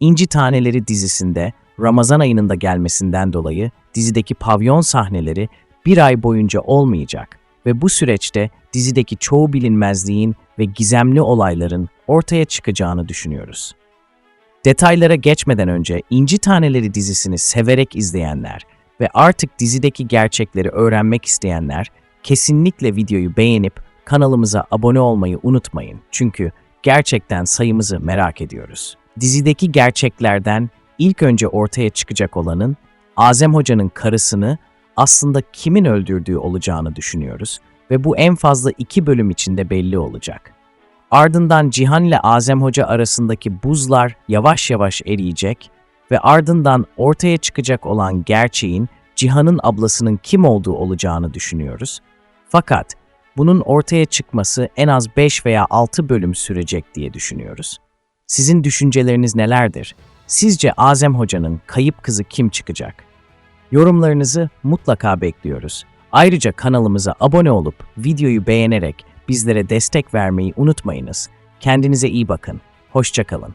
İnci Taneleri dizisinde Ramazan ayının da gelmesinden dolayı dizideki pavyon sahneleri bir ay boyunca olmayacak ve bu süreçte dizideki çoğu bilinmezliğin ve gizemli olayların ortaya çıkacağını düşünüyoruz. Detaylara geçmeden önce İnci Taneleri dizisini severek izleyenler ve artık dizideki gerçekleri öğrenmek isteyenler kesinlikle videoyu beğenip kanalımıza abone olmayı unutmayın. Çünkü gerçekten sayımızı merak ediyoruz. Dizideki gerçeklerden ilk önce ortaya çıkacak olanın Azem Hoca'nın karısını aslında kimin öldürdüğü olacağını düşünüyoruz ve bu en fazla iki bölüm içinde belli olacak. Ardından Cihan ile Azem Hoca arasındaki buzlar yavaş yavaş eriyecek ve ardından ortaya çıkacak olan gerçeğin Cihan'ın ablasının kim olduğu olacağını düşünüyoruz. Fakat bunun ortaya çıkması en az 5 veya 6 bölüm sürecek diye düşünüyoruz. Sizin düşünceleriniz nelerdir? Sizce Azem Hoca'nın kayıp kızı kim çıkacak? Yorumlarınızı mutlaka bekliyoruz. Ayrıca kanalımıza abone olup videoyu beğenerek bizlere destek vermeyi unutmayınız. Kendinize iyi bakın. Hoşçakalın.